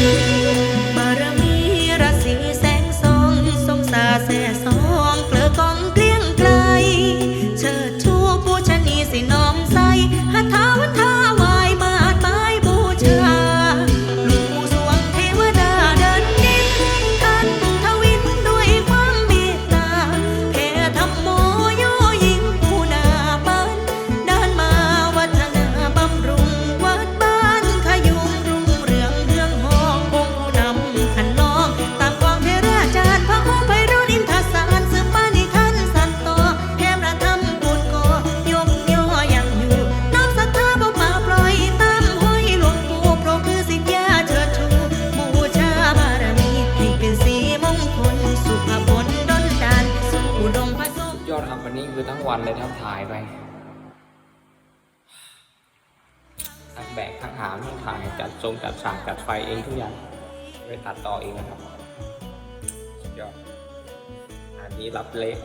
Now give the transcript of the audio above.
you. ษครับวันนี้คือทั้งวันเลยทั้งถ่ายไปทั้งแบกทั้งหามทั้งถ่ายจัดทรงจัดฉากจัดไฟเองทุกอย่างไปตัดต่อเองนะครับยอดอันนี้รับเละ